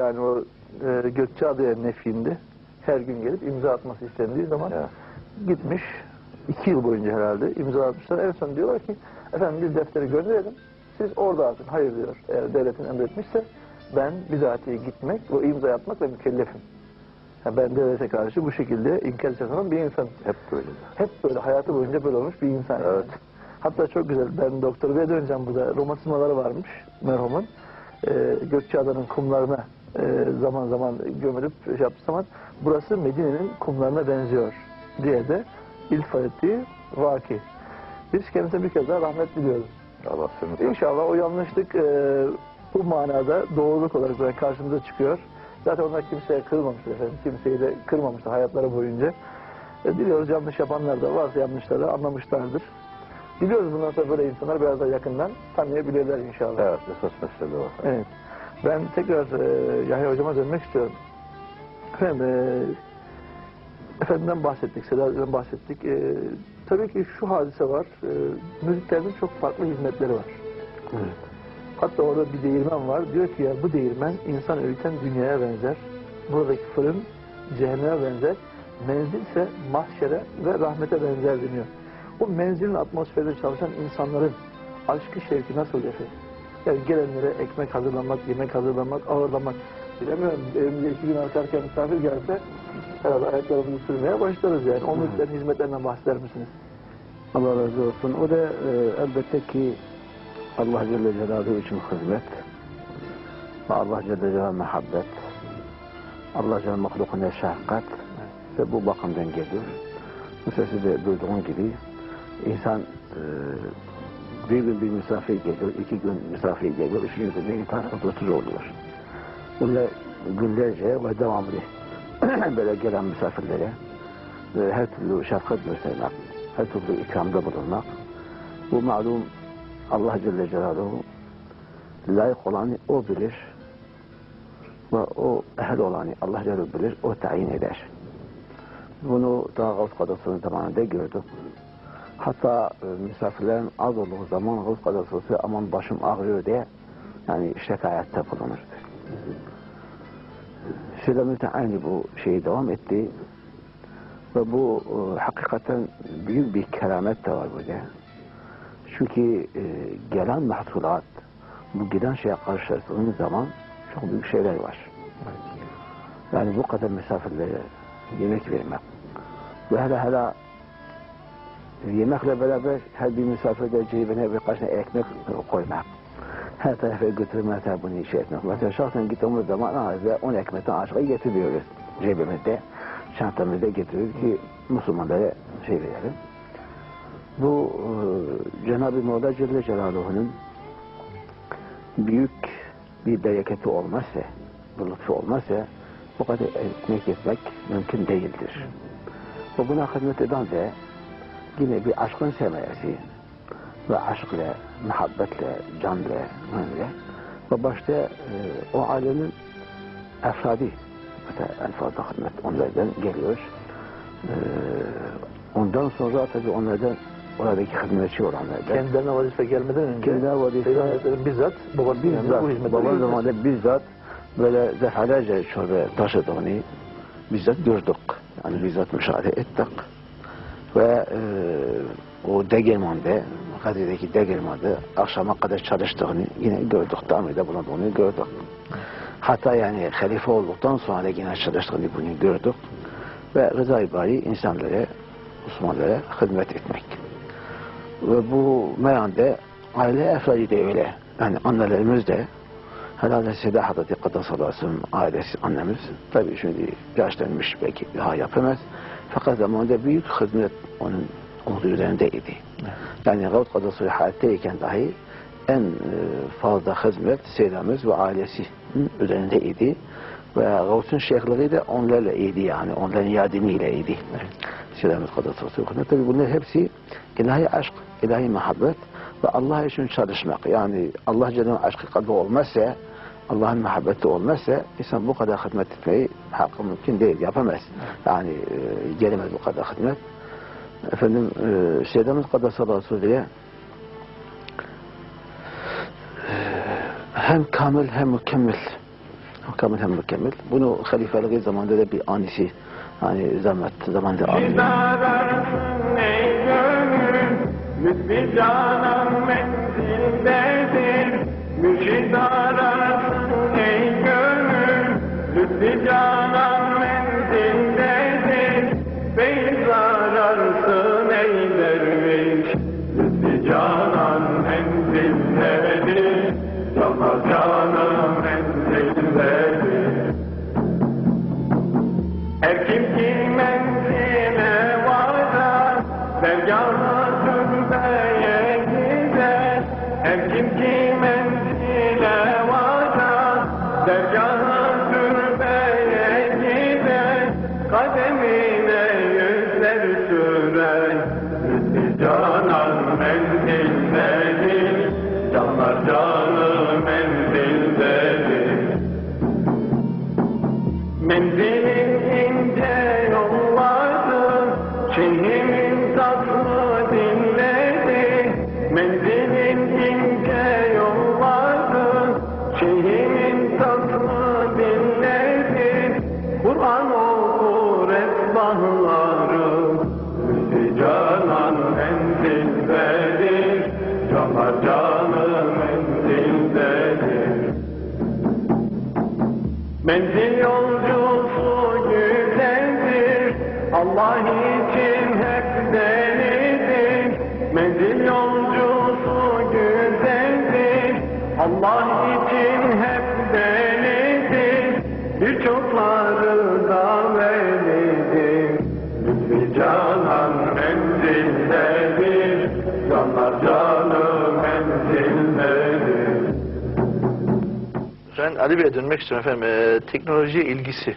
Yani o e, Gökçeada'ya nefindi. Her gün gelip imza atması istendiği zaman Evet. gitmiş. iki yıl boyunca herhalde imza atmışlar. En son diyorlar ki efendim biz defteri gönderelim. Siz orada atın. Hayır diyor. Eğer devletin emretmişse ben bizatihi gitmek ve imza atmakla mükellefim. Yani ben devlete karşı bu şekilde inkar sanan bir insan. Hep böyle. Hep böyle hayatı boyunca böyle olmuş bir insan. yani. Evet. Hatta çok güzel. Ben Doktor Bey'e döneceğim burada. Romatizmaları varmış merhumun. Ee, Gökçeada'nın kumlarına zaman zaman gömülüp şey yaptığı zaman burası Medine'nin kumlarına benziyor diye de iltifat ettiği vaki. Biz kendisine bir kez daha rahmet diliyoruz. Allah seni İnşallah o yanlışlık e, bu manada doğruluk olarak böyle karşımıza çıkıyor. Zaten onlar kimseye kırmamışlar efendim. Kimseyi de kırmamışlar hayatları boyunca. E, diliyoruz yanlış yapanlar da varsa yanlışları anlamışlardır. Biliyoruz bundan sonra böyle insanlar biraz daha yakından tanıyabilirler inşallah. Evet, esas mesele o. Evet. Ben tekrar e, Yahya hocama dönmek istiyorum. Efendim, e, efendiden bahsettik, Seda'dan bahsettik. E, tabii ki şu hadise var. E, müziklerin çok farklı hizmetleri var. Hatta orada bir değirmen var. Diyor ki ya bu değirmen insan öğüten dünyaya benzer. Buradaki fırın cehenneme benzer. Menzil ise mahşere ve rahmete benzer deniyor. O menzilin atmosferinde çalışan insanların aşkı şevki nasıl efendim? Yani gelenlere ekmek hazırlamak, yemek hazırlamak, ağırlamak. Bilemiyorum evimize iki gün artarken misafir gelse herhalde ayaklarımızı sürmeye başlarız yani. O mülklerin hizmetlerinden bahseder misiniz? Allah razı olsun. O da e, elbette ki Allah Celle Celaluhu için hizmet ve Allah Celle Celaluhu muhabbet Allah Celle mahlukuna şefkat ve bu bakımdan geliyor. Bu sesi de duyduğun gibi insan e, bir gün bir misafir geliyor, iki gün misafir geliyor, üçüncü gün de insan huzursuz oluyor. Böyle günlerce ve devamlı böyle gelen misafirlere e, her türlü şefkat göstermek, her türlü ikramda bulunmak. Bu malum Allah Celle Celaluhu layık olanı o bilir ve o ehel olanı Allah Celle bilir, o tayin eder. Bunu daha Gavs Kadası'nın zamanında gördük. Hatta e, misafirlerin az olduğu zaman Gavs Kadası aman başım ağrıyor diye yani şikayette bulunurdu. Şeylerimiz de aynı bu şeyi devam etti. Ve bu e, hakikaten büyük bir keramet de var burada. Çünkü e, gelen mahsulat, bu giden şeye karşılaştığınız zaman çok büyük şeyler var. Yani bu kadar misafirlere yemek vermek. Ve hele hele yemekle beraber her bir misafirde cebine birkaç tane ekmek koymak. Her tarafa götürmek, bunu şey etmek. Mesela şahsen gittiğimiz zaman ve 10 ekmekten aşağı getiriyoruz cebimizde. Çantamızda getiriyoruz ki Müslümanlara şey verelim. Bu e, Cenab-ı Mevla Celle Celaluhu'nun büyük bir bereketi olmazsa, bir lütfu olmazsa bu kadar ekmek yetmek mümkün değildir. Ve buna hizmet eden de yine bir aşkın sevmeyesi ve aşkla, muhabbetle, canla, gönle ve başta e, o alemin efradi mesela en fazla hizmet onlardan geliyor. E, ondan sonra tabii onlardan oradaki hizmetçi olanlardan Kendilerine vazife gelmeden önce Kendilerine vazife- bizzat babasının yanında bu bizzat, hizmetleri baba zamanında bizzat böyle defalarca çorba taşıdığını bizzat gördük. Yani bizzat müşahede ettik. Ve e, o Degelman'da, Kadir'deki Degelman'da akşama kadar çalıştığını yine gördük. Damir'de bulunduğunu gördük. Hatta yani halife olduktan sonra da yine çalıştığını bunu gördük. Ve rıza bari insanlara, Müslümanlara hizmet etmek. Ve bu meyanda aile efradi de öyle. Yani annelerimiz de herhalde Seda Hazreti Kaddasallası'nın ailesi annemiz tabii şimdi yaşlanmış belki daha yapamaz. Fakat zamanında büyük hizmet onun olduğu üzerindeydi. Yani Gavut Kaddası hayattayken dahi en e, fazla hizmet Seda'mız ve ailesinin üzerindeydi. Ve Gavut'un şeyhleri de onlarla iyiydi yani. Onların yardımıyla iyiydi. Seda'mız Kaddası Tabii bunlar hepsi ilahi aşk, ilahi muhabbet ve Allah için çalışmak. Yani Allah Celle'nin aşkı kalbi olmazsa, Allah'ın muhabbeti olmazsa insan bu kadar hizmet etmeyi hakkı mümkün değil, yapamaz. Yani e, gelemez bu kadar hizmet. Efendim, e, Seyyidimiz Kaddasallahu diye hem kamil hem mükemmel Kamil hem mükemmel. Bunu halifeliği zamanında da bir anisi hani zaman zamanda anlıyor. Lütfi canan menzildedir. Müjdararsın Rama Menzil yolcusu güzeldir, Allah için hep delidir. Menzil yolcusu güzeldir, Allah için hep Ali Bey'e dönmek istiyorum efendim. Ee, teknolojiye ilgisi.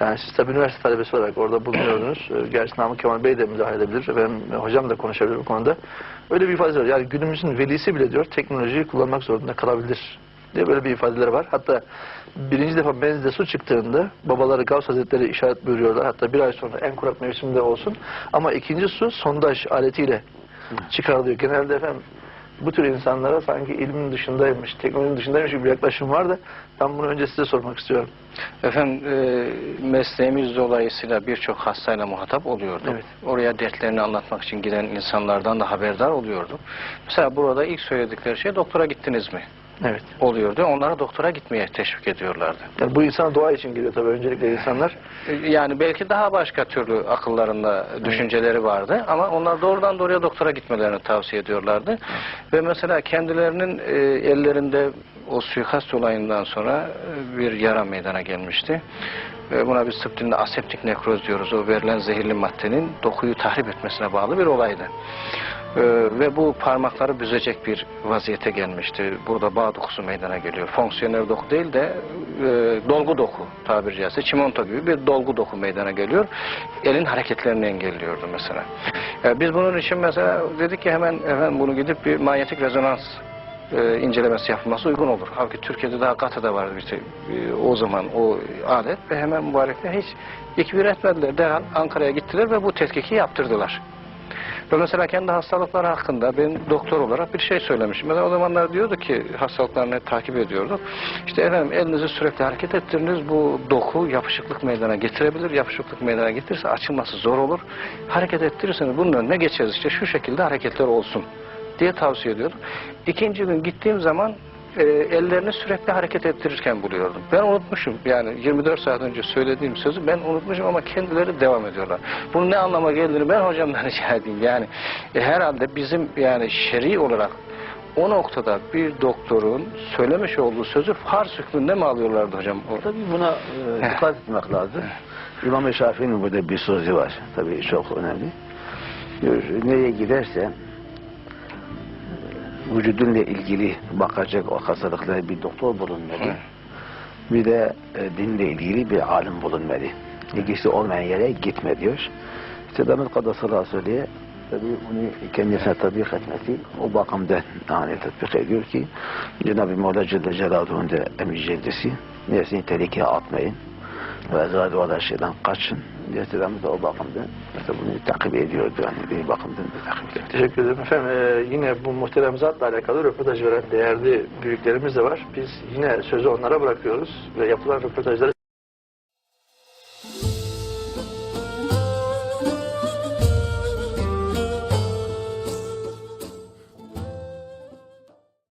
Yani siz tabii üniversite talebesi olarak orada bulunuyordunuz. Ee, Gerçi Namık Kemal Bey de müdahale edebilir. Efendim, e, hocam da konuşabilir bu konuda. Öyle bir ifade var. Yani günümüzün velisi bile diyor teknolojiyi kullanmak zorunda kalabilir diye böyle bir ifadeleri var. Hatta birinci defa benzde su çıktığında babaları Gavs Hazretleri işaret buyuruyorlar. Hatta bir ay sonra en kurak mevsimde olsun. Ama ikinci su sondaj aletiyle çıkarılıyor. Genelde efendim bu tür insanlara sanki ilmin dışındaymış, teknolojinin dışındaymış gibi bir yaklaşım var da ben bunu önce size sormak istiyorum. Efendim e, mesleğimiz dolayısıyla birçok hastayla muhatap oluyorduk. Evet. Oraya dertlerini anlatmak için giden insanlardan da haberdar oluyorduk. Mesela burada ilk söyledikleri şey doktora gittiniz mi? Evet. oluyordu. Onlara doktora gitmeye teşvik ediyorlardı. Yani bu insan doğa için geliyor tabii öncelikle insanlar. E, Yani belki daha başka türlü akıllarında düşünceleri vardı ama onlar doğrudan doğruya doktora gitmelerini tavsiye ediyorlardı. Ve mesela kendilerinin e, ellerinde o suikast olayından sonra e, bir yara meydana gelmişti. E, buna biz tıp dilinde aseptik nekroz diyoruz. O verilen zehirli maddenin dokuyu tahrip etmesine bağlı bir olaydı. Ee, ve bu parmakları büzecek bir vaziyete gelmişti. Burada bağ dokusu meydana geliyor. Fonksiyonel doku değil de e, dolgu doku tabiri caizse çimento gibi bir dolgu doku meydana geliyor. Elin hareketlerini engelliyordu mesela. E, biz bunun için mesela dedik ki hemen efendim bunu gidip bir manyetik rezonans e, incelemesi yapılması uygun olur. Halbuki Türkiye'de daha Gatı'da vardı işte e, o zaman o alet ve hemen mübarekler hiç ikbir etmediler. Derhal Ankara'ya gittiler ve bu tetkiki yaptırdılar. Mesela kendi hastalıkları hakkında ben doktor olarak bir şey söylemişim. Mesela o zamanlar diyordu ki hastalıklarını takip ediyorduk. İşte efendim elinizi sürekli hareket ettiriniz bu doku yapışıklık meydana getirebilir. Yapışıklık meydana getirirse açılması zor olur. Hareket ettirirseniz bunun önüne geçeriz. İşte şu şekilde hareketler olsun diye tavsiye ediyordum. İkinci gün gittiğim zaman e, ellerini sürekli hareket ettirirken buluyordum. Ben unutmuşum yani 24 saat önce söylediğim sözü ben unutmuşum ama kendileri devam ediyorlar. Bunun ne anlama geldiğini ben hocamdan rica edeyim. Yani e, herhalde bizim yani şer'i olarak o noktada bir doktorun söylemiş olduğu sözü farz hükmünde mi alıyorlardı hocam? Tabii buna e, dikkat etmek lazım. İmam-ı Şafii'nin burada bir sözü var. Tabii çok önemli. Diyor, nereye giderse e, vücudunla ilgili bakacak o hastalıklara bir doktor bulunmalı. Bir de e, dinle ilgili bir alim bulunmalı. İlgisi olmayan yere gitme diyor. İşte Damat Kadası'la söyleye tabii bunu kendisine tatbik etmesi o bakımdan yani tatbik ediyor ki Cenab-ı Mevla Celle Celaluhu'nun da emri ceddesi nefsini tehlikeye atmayın. Ve o da şeyden kaçın. Yetiremiz de o bakımdan. Mesela bunu takip ediyordu. Yani bir bakımdan da takip ediyordu. Teşekkür ederim. Efendim e, yine bu muhterem zatla alakalı röportaj veren değerli büyüklerimiz de var. Biz yine sözü onlara bırakıyoruz ve yapılan röportajları